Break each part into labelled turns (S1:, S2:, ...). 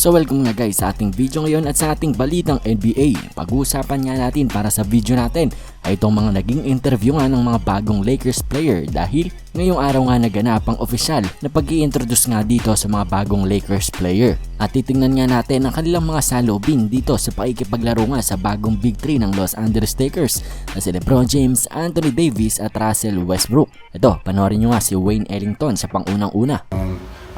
S1: So welcome nga guys sa ating video ngayon at sa ating balitang NBA. Pag-uusapan nga natin para sa video natin ay itong mga naging interview nga ng mga bagong Lakers player dahil ngayong araw nga naganap ang opisyal na pag introduce nga dito sa mga bagong Lakers player. At titingnan nga natin ang kanilang mga salubin dito sa pakikipaglaro nga sa bagong Big 3 ng Los Angeles Lakers na si LeBron James, Anthony Davis at Russell Westbrook. Ito, panoorin nyo nga si Wayne Ellington sa pangunang-una.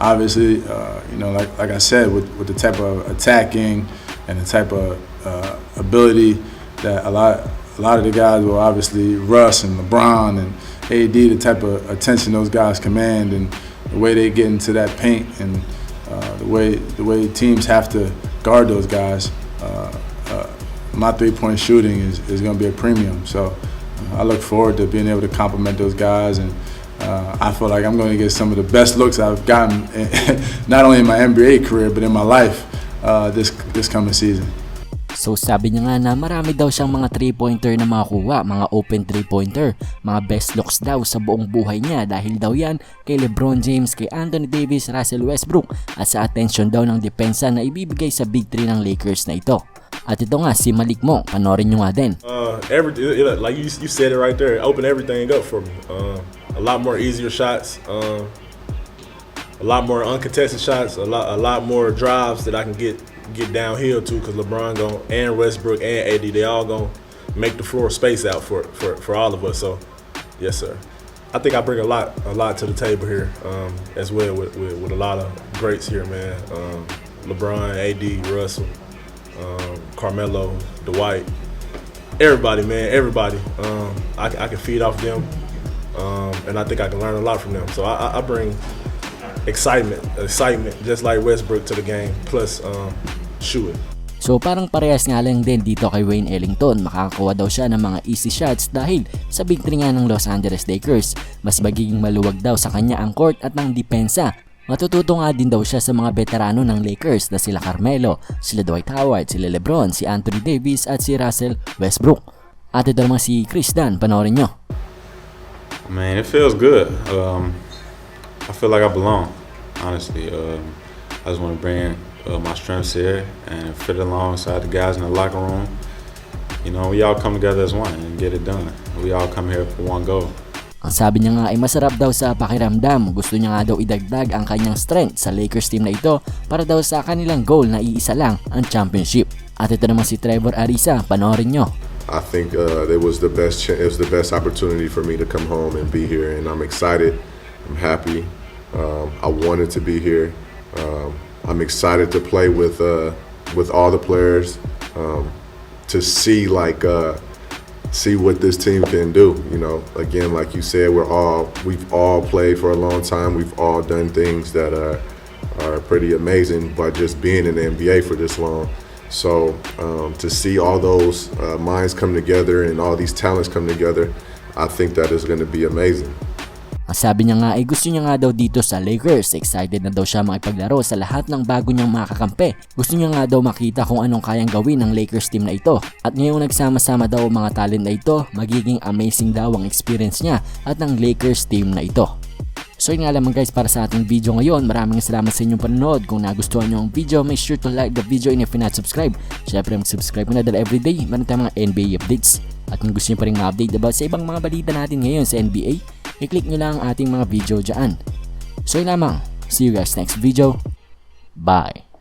S2: Obviously, uh, you know, like like I said, with, with the type of attacking and the type of uh, ability that a lot a lot of the guys will obviously Russ and LeBron and AD, the type of attention those guys command and the way they get into that paint and uh, the way the way teams have to guard those guys. Uh, uh, my three point shooting is, is going to be a premium. So uh, I look forward to being able to compliment those guys and uh, I feel like I'm going to get some of the best looks I've gotten, not only in my NBA career but in my life uh, this this coming season.
S1: So sabi niya nga na marami daw siyang mga 3-pointer na makakuha, mga open 3-pointer, mga best looks daw sa buong buhay niya dahil daw yan kay Lebron James, kay Anthony Davis, Russell Westbrook at sa attention daw ng depensa na ibibigay sa Big 3 ng Lakers na ito. At ito nga si Malik Mo, panoorin nyo nga din.
S3: Uh, every like you, you said it right there. It opened everything up for me. Uh, a lot more easier shots. Um, a lot more uncontested shots. A lot, a lot more drives that I can get get downhill to because LeBron gon' and Westbrook and AD they all gonna make the floor space out for for for all of us. So, yes, sir. I think I bring a lot a lot to the table here um, as well with, with, with a lot of greats here, man. Um, LeBron, AD, Russell, um, Carmelo, Dwight everybody, man, everybody. Um, I, I can feed off them, um, and I think I can learn a lot from them. So I, I- bring excitement, excitement, just like Westbrook to the game, plus um, shooting.
S1: So parang parehas nga lang din dito kay Wayne Ellington. Makakakuha daw siya ng mga easy shots dahil sa big three nga ng Los Angeles Lakers. Mas magiging maluwag daw sa kanya ang court at ng depensa. Matututo nga din daw siya sa mga veterano ng Lakers na sila Carmelo, sila Dwight Howard, sila Lebron, si Anthony Davis at si Russell Westbrook. At ito naman si Chris Dunn, panoorin nyo.
S4: Man, it feels good. Um, I feel like I belong, honestly. Um, I just want to bring uh, my strengths here and fit alongside the guys in the locker room. You know, we all come together as one and get it done. We all come here for one goal.
S1: Ang sabi niya nga ay masarap daw sa pakiramdam. Gusto niya nga daw idagdag ang kanyang strength sa Lakers team na ito para daw sa kanilang goal na iisa lang ang championship. At ito naman si Trevor Ariza, panoorin nyo.
S5: I think uh, it was the best. It was the best opportunity for me to come home and be here, and I'm excited. I'm happy. Um, I wanted to be here. Um, I'm excited to play with uh, with all the players um, to see like uh, see what this team can do. You know, again, like you said, we're all we've all played for a long time. We've all done things that are are pretty amazing by just being in the NBA for this long. So um, to see all those uh, minds come together and all these talents come together, I think that is going to be amazing.
S1: Sabi niya nga ay gusto niya nga daw dito sa Lakers. Excited na daw siya makipaglaro sa lahat ng bago niyang mga kakampi. Gusto niya nga daw makita kung anong kayang gawin ng Lakers team na ito. At ngayong nagsama-sama daw ang mga talent na ito, magiging amazing daw ang experience niya at ng Lakers team na ito. So yun nga lamang guys para sa ating video ngayon. Maraming salamat sa inyong panonood. Kung nagustuhan nyo ang video, make sure to like the video and if you're not subscribe, syempre mag-subscribe mo na dahil everyday meron tayong mga NBA updates. At kung gusto nyo pa rin ma-update about sa ibang mga balita natin ngayon sa NBA, i-click nyo lang ang ating mga video dyan. So yun lamang. See you guys next video. Bye!